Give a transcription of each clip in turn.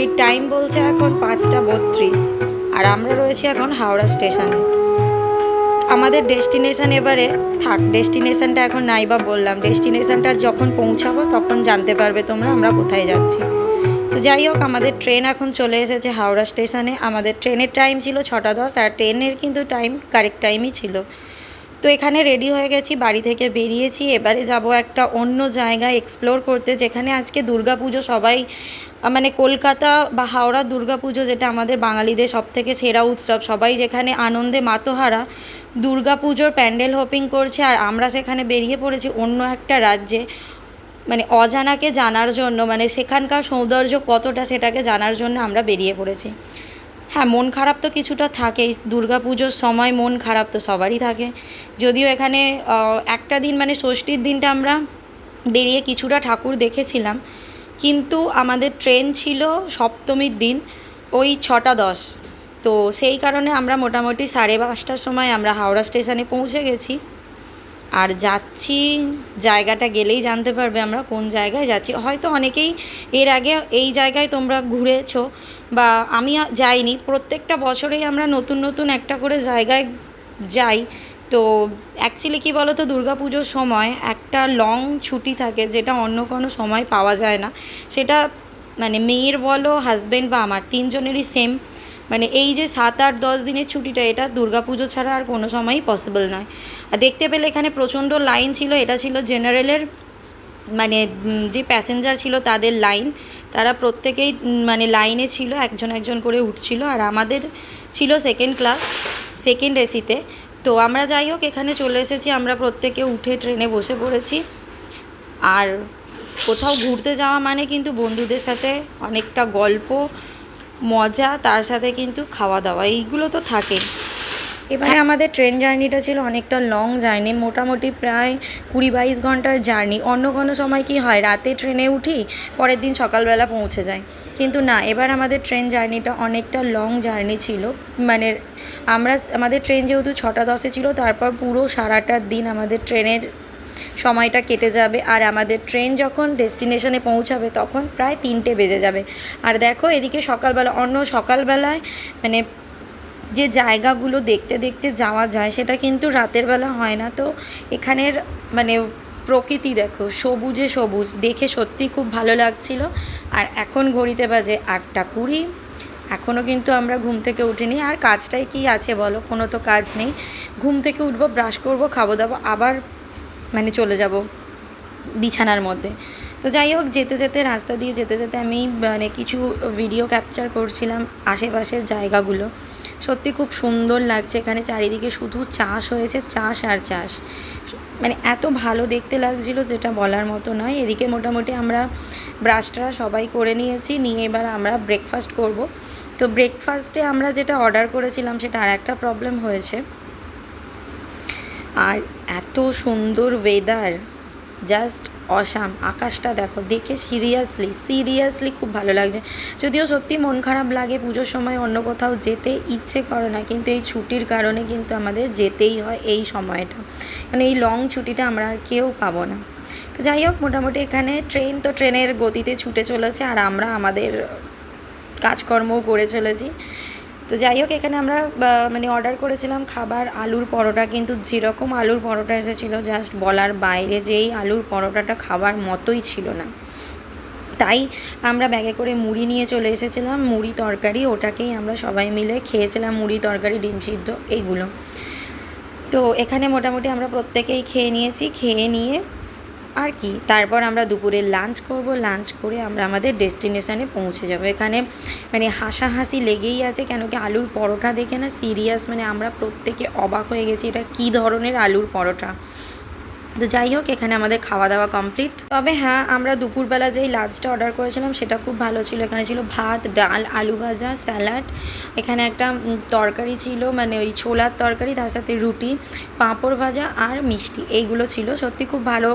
ঘড়ির টাইম বলছে এখন পাঁচটা বত্রিশ, আর আমরা রয়েছি এখন হাওড়া স্টেশনে। আমাদের ডেস্টিনেশন এবারে থাক ডেস্টিনেশনটা এখন নাই বা বললাম। ডেস্টিনেশনটা যখন পৌঁছাবো তখন জানতে পারবে তোমরা আমরা কোথায় যাচ্ছি। তো যাই হোক, আমাদের ট্রেন এখন চলে এসেছে হাওড়া স্টেশনে। আমাদের ট্রেনের টাইম ছিল ছটা দশ, আর ট্রেনের কিন্তু টাইম কারেক্ট টাইমই ছিল। তো এখানে রেডি হয়ে গেছি, বাড়ি থেকে বেরিয়েছি। এবারে যাব একটা অন্য জায়গায় এক্সপ্লোর করতে, যেখানে আজকে দুর্গাপুজো সবাই মানে কলকাতা বা হাওড়া দুর্গাপুজো যেটা আমাদের বাঙালিদের সব থেকে সেরা উৎসব। সবাই যেখানে আনন্দে মাতোহারা, দুর্গাপুজোর প্যান্ডেল হোপিং করছে আর আমরা সেখানে বেরিয়ে পড়েছি অন্য একটা রাজ্যে। মানে অজানাকে জানার জন্য মানে সেখানকার সৌন্দর্য কতটা সেটাকে জানার জন্য আমরা বেরিয়ে পড়েছি। হ্যাঁ মন খারাপ তো কিছুটা দুর্গা পুজোর সময় মন খারাপ তো সবারই থাকে। যদিও এখানে একটা দিন মানে ষষ্ঠীর দিনটা আমরা বেরিয়ে কিছুটা ঠাকুর দেখেছিলাম। কিন্তু আমাদের ট্রেন ছিল সপ্তমীর দিন, ওই ছটা দশ। তো সেই কারণে আমরা মোটামুটি সাড়ে পাঁচটার সময় আমরা হাওড়া স্টেশনে পৌঁছে গেছি। আর যাচ্ছি, জায়গাটা গেলেই জানতে পারবে আমরা কোন জায়গায় যাচ্ছি। হয়তো অনেকেই এর আগে এই জায়গায় তোমরা ঘুরেছো বা আমি যাইনি। প্রত্যেকটা বছরেই আমরা নতুন নতুন একটা করে জায়গায় যাই। তো অ্যাকচুয়ালি কী বলো তো পুজোর সময় একটা লং ছুটি থাকে যেটা অন্য কোনো সময় পাওয়া যায় না। সেটা মানে মেয়ের বলো হাজব্যান্ড বা আমার তিনজনেরই সেম মানে এই যে সাত আট, দশ দিনের ছুটিটা, এটা দুর্গাপুজো ছাড়া আর কোনো সময়ই পসিবল নয়। দেখতে পেলে এখানে প্রচণ্ড লাইন ছিল, এটা ছিল জেনারেলের মানে যে প্যাসেঞ্জার ছিল তাদের লাইন। তারা প্রত্যেকেই মানে লাইনে ছিল, একজন একজন করে উঠছিল। আর আমাদের ছিল সেকেন্ড ক্লাস সেকেন্ড এসিতে তো আমরা যাই হোক, এখানে চলে এসেছি। আমরা প্রত্যেকে উঠে ট্রেনে বসে পড়েছি। আর কোথাও ঘুরতে যাওয়া মানে কিন্তু বন্ধুদের সাথে অনেকটা গল্প, মজা, তার সাথে কিন্তু খাওয়া দাওয়া। এইগুলো তো থাকেই। এবারে আমাদের ট্রেন জার্নিটা ছিল অনেকটা লং জার্নি মোটামুটি প্রায় কুড়ি বাইশ ঘণ্টার জার্নি অন্য কোনো সময় কি হয়, রাতে ট্রেনে উঠি, পরের দিন সকালবেলা পৌঁছে যাই। কিন্তু না, এবার আমাদের ট্রেন জার্নিটা অনেকটা লং জার্নি ছিল। মানে আমরা, আমাদের ট্রেন যেহেতু ছটা দশে ছিল, তারপর পুরো সারাটা দিন আমাদের ট্রেনের সময়টা কেটে যাবে। আর আমাদের ট্রেন যখন ডেস্টিনেশনে পৌঁছাবে, তখন প্রায় তিনটে বেজে যাবে। আর দেখো, এদিকে সকালবেলা, অন্য সকালবেলায় মানে যে জায়গাগুলো দেখতে দেখতে যাওয়া যায়, সেটা কিন্তু রাতের বেলা হয় না। তো এখানের মানে প্রকৃতি দেখো, সবুজে সবুজ। দেখে সত্যি খুব ভালো লাগছিল। আর এখন ঘড়িতে বাজে আটটা কুড়ি। এখনও কিন্তু আমরা ঘুম থেকে উঠিনি। আর কাজটাই কি আছে বলো? কোনো তো কাজ নেই। ঘুম থেকে উঠবো, ব্রাশ করব, খাব দাবো, আবার মানে চলে যাব বিছানার মধ্যে। তো যাই হোক, যেতে যেতে, রাস্তা দিয়ে যেতে যেতে আমি মানে কিছু ভিডিও ক্যাপচার করছিলাম আশেপাশের জায়গাগুলো। সত্যি খুব সুন্দর লাগছে এখানে চারিদিকে শুধু চাষ হয়েছে, চাষ আর চাষ। মানে এত ভালো দেখতে লাগছিল যেটা বলার মতো নয়। এদিকে মোটামুটি আমরা ব্রাশটা সবাই করে নিয়েছি, নিয়ে এবার আমরা ব্রেকফাস্ট করব। তো ব্রেকফাস্টে আমরা যেটা অর্ডার করেছিলাম সেটা আর একটা প্রবলেম হয়েছে। আর এত সুন্দর ওয়েদার জাস্ট অসাম। আকাশটা দেখো, দেখে সিরিয়াসলি সিরিয়াসলি খুব ভালো লাগছে। যদিও সত্যি মন খারাপ লাগে, পুজোর সময় অন্য কোথাও যেতে ইচ্ছে করে না, কিন্তু এই ছুটির কারণে কিন্তু আমাদের যেতেই হয় এই সময়টা। মানে এই লং ছুটিটা আমরা আর কেউ পাবো না। তো যাই হোক, মোটামুটি এখানে ট্রেন তো ট্রেনের গতিতে ছুটে চলেছে, আর আমরা আমাদের কাজকর্মও করে চলেছি। তো যাই হোক, এখানে আমরা মানে অর্ডার করেছিলাম খাবার, আলুর পরোটা, কিন্তু যেরকম আলুর পরোটা এসেছিল জাস্ট বলার বাইরে যে এই আলুর পরোটাটা খাবার মতোই ছিল না। তাই আমরা ব্যাগে করে মুড়ি নিয়ে চলে এসেছিলাম, মুড়ি তরকারি, ওটাকেই আমরা সবাই মিলে খেয়েছিলাম, মুড়ি তরকারি, ডিম সিদ্ধ, এইগুলো। তো এখানে মোটামুটি আমরা প্রত্যেকেই খেয়ে নিয়েছি, খেয়ে নিয়ে আর কি? তারপর আমরা দুপুরে লাঞ্চ করব লাঞ্চ করে আমরা আমাদের ডেস্টিনেশানে পৌঁছে যাব। এখানে মানে হাসাহাসি লেগেই আছে, কেন কি আলুর পরোটা দেখে না সিরিয়াস মানে আমরা প্রত্যেকে অবাক হয়ে গেছি, এটা কী ধরনের আলুর পরোটা? তো যাই হোক, এখানে আমাদের খাওয়া দাওয়া কমপ্লিট তবে হ্যাঁ আমরা দুপুরবেলা যেই লাঞ্চটা অর্ডার করেছিলাম, সেটা খুব ভালো ছিল। এখানে ছিল ভাত, ডাল, আলু ভাজা স্যালাড এখানে একটা তরকারি ছিল মানে ওই ছোলার তরকারি, তার সাথে রুটি, পাঁপড় ভাজা আর মিষ্টি। এইগুলো ছিল। সত্যি খুব ভালো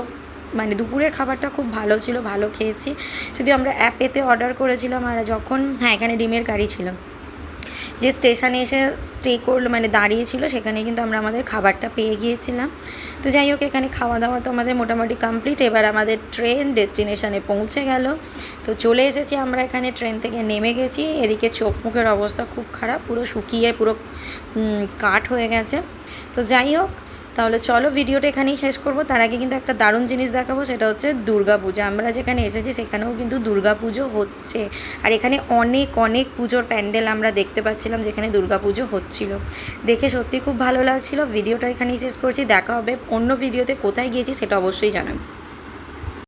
মানে দুপুরের খাবারটা খুব ভালো ছিল, ভালো খেয়েছি। শুধু আমরা অ্যাপেতে অর্ডার করেছিলাম আর যখন হ্যাঁ এখানে ডিমের কারি ছিল। যে স্টেশনে এসে স্টে করল মানে দাঁড়িয়েছিল সেখানে কিন্তু আমরা আমাদের খাবারটা পেয়ে গিয়েছিলাম। তো যাই হোক, এখানে খাওয়া দাওয়া তো আমাদের মোটামুটি কমপ্লিট এবার আমাদের ট্রেন ডেস্টিনেশনে পৌঁছে গেল। তো চলে এসেছি আমরা এখানে ট্রেন থেকে নেমে গেছি। এদিকে চোখ মুখের অবস্থা খুব খারাপ, পুরো শুকিয়ে, পুরো কাঠ হয়ে গেছে। তো যাই হোক তাহলে চলো ভিডিওটা এখানেই শেষ করব। তার আগে কিন্তু একটা দারুণ জিনিস দেখাবো, সেটা হচ্ছে দুর্গা পুজো আমরা যেখানে এসেছি সেখানেও কিন্তু দুর্গা পুজো হচ্ছে। আর এখানে অনেক অনেক পুজোর প্যান্ডেল আমরা দেখতে পাচ্ছিলাম যেখানে দুর্গা পুজো হচ্ছিল। দেখে সত্যি খুব ভালো লাগছিল। ভিডিওটা এখানেই শেষ করছি। দেখা হবে অন্য ভিডিওতে কোথায় গিয়েছি সেটা অবশ্যই জানাব।